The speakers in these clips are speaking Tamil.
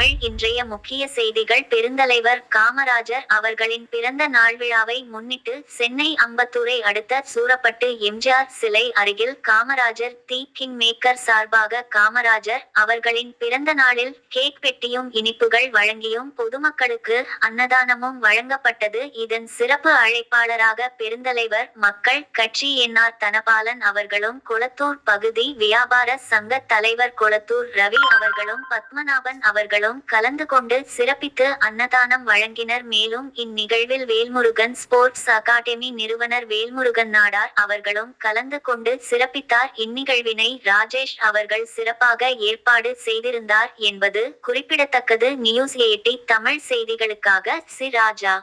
தமிழ் இன்றைய முக்கிய செய்திகள். பெருந்தலைவர் காமராஜர் அவர்களின் பிறந்த நாள் விழாவை முன்னிட்டு சென்னை அம்பத்தூரை அடுத்த சூரப்பட்டு எம்ஜிஆர் சிலை அருகில் காமராஜர் தி கிங் மேக்கர் சார்பாக காமராஜர் அவர்களின் பிறந்த நாளில் கேக் பெட்டியும் இனிப்புகள் வழங்கியும் பொதுமக்களுக்கு அன்னதானமும் வழங்கப்பட்டது. இதன் சிறப்பு அழைப்பாளராக பெருந்தலைவர் மக்கள் கட்சி என்ஆர் தனபாலன் அவர்களும் கொளத்தூர் பகுதி வியாபார சங்க தலைவர் கொளத்தூர் ரவி அவர்களும் பத்மநாபன் அவர்களும் கலந்து கொண்டு சிறப்பித்து அன்னதானம் வழங்கினர். மேலும் இந்நிகழ்வில் வேல்முருகன் ஸ்போர்ட்ஸ் அகாடமி நிறுவனர் வேல்முருகன் நாடார் அவர்களும் கலந்து கொண்டு சிறப்பித்தார். இந்நிகழ்வினை ராஜேஷ் அவர்கள் சிறப்பாக ஏற்பாடு செய்திருந்தார் என்பது குறிப்பிடத்தக்கது. நியூஸ் எயிட்டி தமிழ் செய்திகளுக்காக சி ராஜா.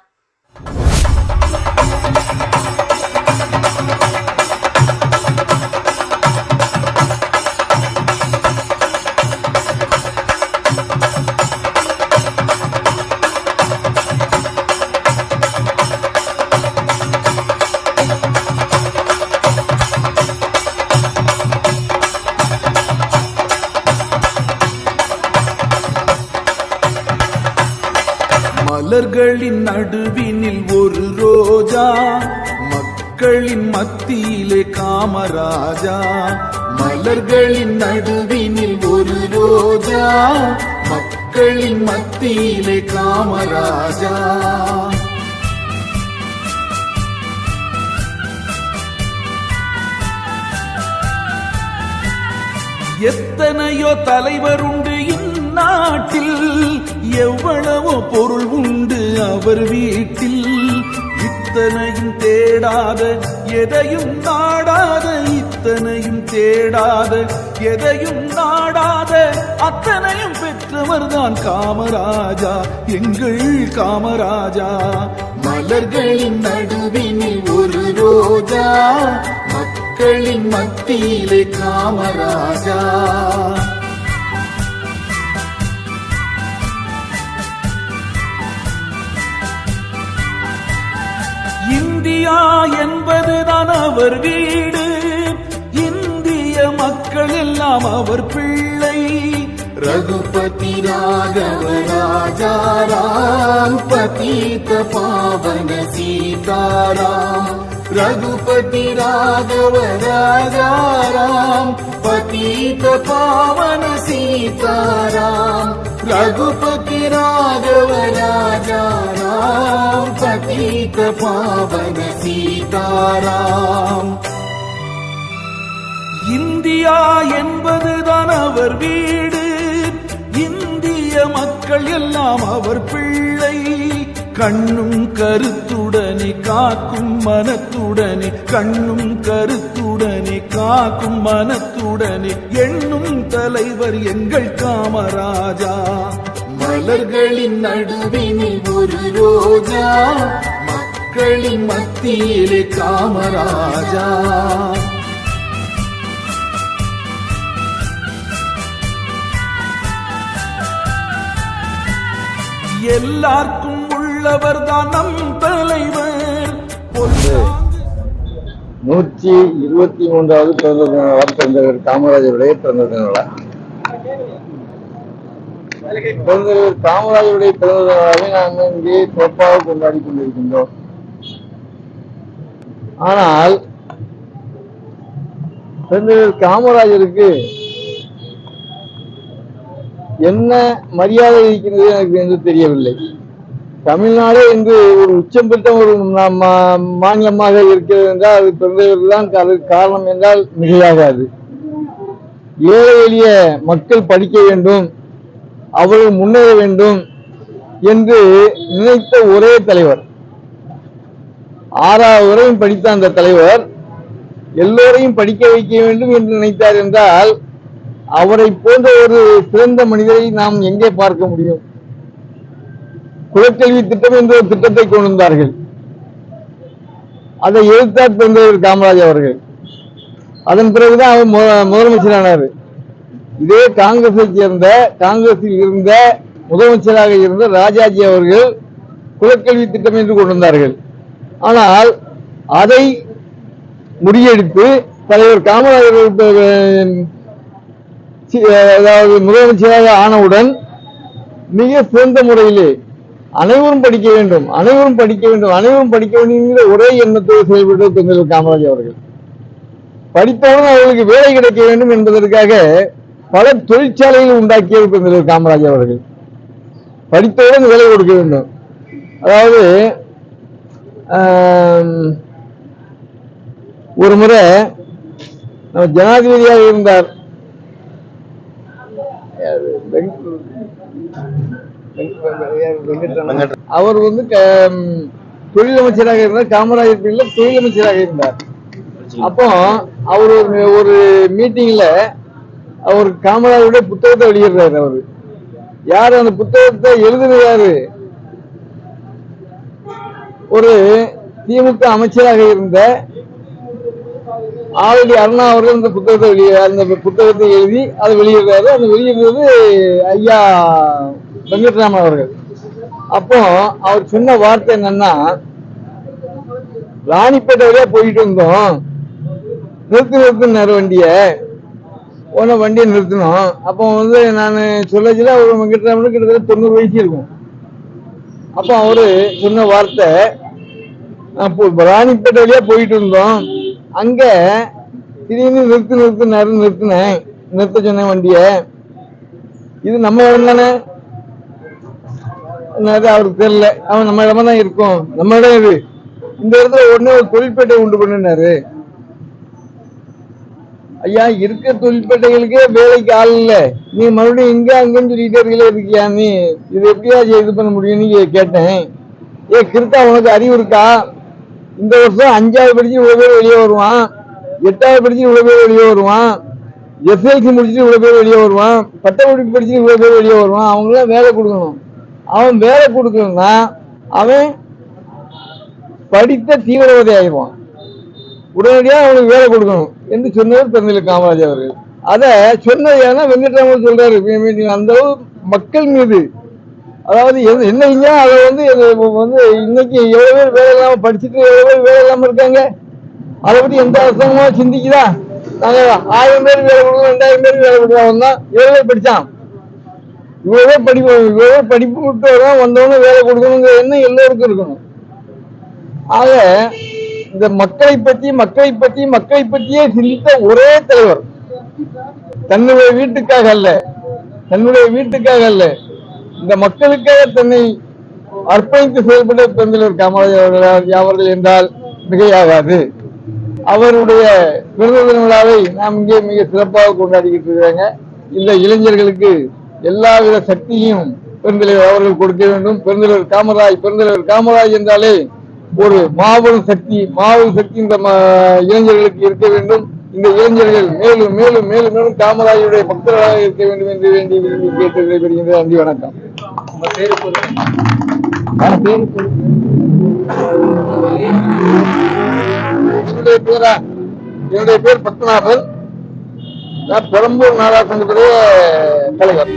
மலர்களின் நடுவினில் ஒரு ரோஜா மக்களின் மத்தியிலே காமராஜா. மலர்களின் நடுவினில் ஒரு ரோஜா மக்களின் மத்தியிலே காமராஜா. எத்தனையோ தலைவர் உண்டு இந்நாட்டில் எவ்வளவோ போ அவர் வீட்டில் இத்தனையும் தேடாத எதையும் நாடாத இத்தனையும் தேடாத எதையும் நாடாத அத்தனையும் பெற்றவர் தான் காமராஜா எங்கள் காமராஜா. மலர்களின் நடுவினில் ஒரு ரோஜா மக்களின் மத்தியிலே காமராஜா. இந்தியா என்பதுதான் அவர் வீடு. இந்திய மக்கள் எல்லாம் அவர் பிள்ளை. ரகுபதி ராகவ ராஜாராம் பதீத பாவன சீதாராம் ரகுபதி ராகவ ராஜாராம் பதீத பாவன சீதாராம். ரகுபதி ராகவ ராஜாராம் பதீத பாவன சீதாராம் இந்தியா என்பதுதான் அவர் வீடு இந்திய மக்கள் எல்லாம் அவர் பிள்ளை. கண்ணும் கருத்துடனே காக்கும் மனத்துடனே கண்ணும் கருத்துடனே காக்கும் மனத்துடனே எண்ணும் தலைவர் எங்கள் காமராஜா. மலர்களின் நடுவினில் ஒரு ரோஜா மக்களின் மத்தியிலே காமராஜா. எல்லாருக்கும் உள்ளவர் தான் நம் தலைவர். நூற்றி இருபத்தி மூன்றாவது பிறந்த தினம் பிறந்தவர் காமராஜருடைய பிறந்த தினம் பிறந்தவர் காமராஜருடைய பிறந்த தினமாகவே நாங்கள் இங்கே சிறப்பாக கொண்டாடி கொண்டிருக்கின்றோம். ஆனால் பிறந்தவர் காமராஜருக்கு என்ன மரியாதை இருக்கிறது எனக்கு என்று தெரியவில்லை. தமிழ்நாடு என்று ஒரு உச்சம் பெற்ற ஒரு மாநிலமாக இருக்கிறது என்றால் அது பிறந்தவர்கள் தான் அதற்கு காரணம் என்றால் மிகையாகாது. ஏழை எளிய மக்கள் படிக்க வேண்டும் அவர்கள் முன்னேற வேண்டும் என்று நினைத்த ஒரே தலைவர். ஆறாவது வரையும் படித்த அந்த தலைவர் எல்லோரையும் படிக்க வைக்க வேண்டும் என்று நினைத்தார் என்றால் அவரை போன்ற ஒரு சிறந்த மனிதரை நாம் எங்கே பார்க்க முடியும்? குலக்கல்வி திட்டம் என்ற ஒரு திட்டத்தை கொண்டு வந்தார்கள். அதை எதிர்த்தார் பிறந்தவர் காமராஜ் அவர்கள். அதன் பிறகுதான் அவர் மு- முதலமைச்சரானார். இதே காங்கிரஸை சேர்ந்த காங்கிரஸில் இருந்த முதலமைச்சராக இருந்த ராஜாஜி அவர்கள் குலக்கல்வி திட்டம் என்று கொண்டு வந்தார்கள். ஆனால் அதை முறியடித்து தலைவர் காமராஜர் அதாவது முதலமைச்சராக ஆனவுடன் மிக சிறந்த முறையிலே அனைவரும் படிக்க வேண்டும் அனைவரும் படிக்க வேண்டும் அனைவரும் படிக்க வேண்டும் ஒரே எண்ணத்தோடு செயல்பட்டு பெருந்தலைவர் காமராஜ் அவர்கள். படித்தவுடன் அவர்களுக்கு வேலை கிடைக்க வேண்டும் என்பதற்காக பல தொழிற்சாலைகள் உண்டாக்கியவர் பெருந்தலைவர் காமராஜ் அவர்கள். படித்தவுடன் வேலை கொடுக்க வேண்டும். அதாவது ஒரு முறை நம்ம ஜனாதிபதியாக இருந்தார் யாரு? வெங்க- வெங்க- வெங்கட்ராமன். அவர் வந்து தொழிலமைச்சராக இருந்தார் காமராஜர் பீரியட்ல தொழிலமைச்சராக இருந்தார். அப்போ அவர் ஒரு மீட்டிங்ல அவர் காமராஜருடைய புத்தகத்தை வெளியிடுறாரு அவரு. யார் அந்த புத்தகத்தை எழுதுனது யாரு ஒரு திமுக அமைச்சராக இருந்த ஆல்ரெடி அண்ணா அவர்கள் இந்த புத்தகத்தை வெளியே அந்த புத்தகத்தை எழுதி அதை வெளியிடுறாரு. அந்த வெளியிடுறது ஐயா வெங்கட்ராமன் அவர்கள். அப்போ அவர் சொன்ன வார்த்தை என்னன்னா ராணிப்பேட்டை வழியா போயிட்டு இருந்தோம் நிறுத்து நிறுத்தினார் வண்டிய. உன வண்டியை நிறுத்தினோம். அப்போ வந்து நான் சொல்லச்சுல அவர் கிட்ட கிட்டத்தட்ட தொண்ணூறு வயசு இருக்கும். அப்போ அவரு சொன்ன வார்த்தை அப்போ ராணிப்பேட்டை வழியா போயிட்டு இருந்தோம் அங்க திடீர்னு நிறுத்து நிறுத்தினாரு நிறுத்தினேன். நிறுத்த சொன்னேன் வண்டிய. இது நம்ம இடம் தானே? என்னது அவருக்கு தெரியல. அவன் நம்ம இடமா தான் இருக்கும். நம்ம இடம் இது இந்த இடத்துல உடனே ஒரு தொழிற்பேட்டை உண்டு பண்ணினாரு. ஐயா இருக்க தொழிற்பேட்டைகளுக்கே வேலைக்கு ஆள் இல்ல. நீ மறுபடியும் இங்க அங்கன்னு சொல்லிட்டே இருக்கல இருக்கியா நீ? இது எப்படியா இது பண்ண முடியும்னு கேட்டேன். ஏ கிருத்தா உனக்கு அறிவு இருக்கா? இந்த வருஷம் அஞ்சாவது படிச்சு இவ்வளவு பேர் வெளியே வருவான். எட்டாவது படிச்சு இவ்வளவு பேர் வெளியே வருவான். எஸ்எல்சி முடிச்சுட்டு இவ்வளவு பேர் வெளியே வருவான். பட்டப்படிப்பு படிச்சுட்டு இவ்வளவு பேர் வெளியே வருவான். அவங்களாம் வேலை கொடுக்கணும். அவன் வேலை கொடுக்கலன்னா அவன் படித்த தீவிரவாதி ஆகிடுவான் உடனடியாக அவனுக்கு வேலை கொடுக்கணும் என்று சொன்னவர் பெருந்தலை காமராஜ் அவர்கள். அதை சொன்னது ஏன்னா வெங்கட்ராமன் சொல்றாரு அந்த அளவு மக்கள் மீது அதாவது என்னைங்க என்ன அதை வந்து வந்து இன்னைக்கு எவ்வளோ பேர் வேலை இல்லாமல் படிச்சுட்டு எவ்வளோ பேர் வேலை இல்லாமல் இருக்காங்க? அதை பற்றி எந்த அரசாங்கமும் சிந்திக்குதா? நாங்கள் ஆயிரம் பேர் வேலை கொடுக்கணும் ரெண்டாயிரம் பேர் வேலை கொடுக்கணும். தான் எவ்வளோ பேர் படித்தான் இவ்வளோ படிப்பு இவ்வளோ படிப்பு விட்டு வரோம் வந்தவொடனே வேலை கொடுக்கணுங்கிற எண்ணம் எல்லோருக்கும் இருக்கணும். ஆக இந்த மக்களை பற்றி மக்களை பற்றி மக்களை பற்றியே சிந்தித்த ஒரே தலைவர் தன்னுடைய வீட்டுக்காக அல்ல தன்னுடைய வீட்டுக்காக அல்ல இந்த மக்களுக்காக தன்னை அர்ப்பணித்து செயல்பட பெருந்தலைவர் காமராஜர் அவர்கள் என்றால் மிகையாகாது. அவருடைய பிறந்த தின விழாவை நாம் இங்கே மிக சிறப்பாக கொண்டாடிக்கிட்டு இருக்காங்க இந்த இளைஞர்களுக்கு எல்லாவித சக்தியும் பெருந்தலைவர் அவர்கள் கொடுக்க வேண்டும். பெருந்தலைவர் காமராஜ் பெருந்தலைவர் காமராஜ் என்றாலே ஒரு மாபெரும் சக்தி மாபெரும் சக்தி இந்த இளைஞர்களுக்கு இருக்க வேண்டும். இந்த இளைஞர்கள் மேலும் மேலும் மேலும் மேலும் காமராஜருடைய பக்தர்களாக இருக்க வேண்டும் என்று வேண்டி விரும்பி கேட்டு விடைபெறுகின்ற நன்றி வணக்கம். பேரா? என்னுடைய பேர் பத்மநாபன். நான் பெரம்பூர் நாடா சங்கத்துடைய தலைவர்.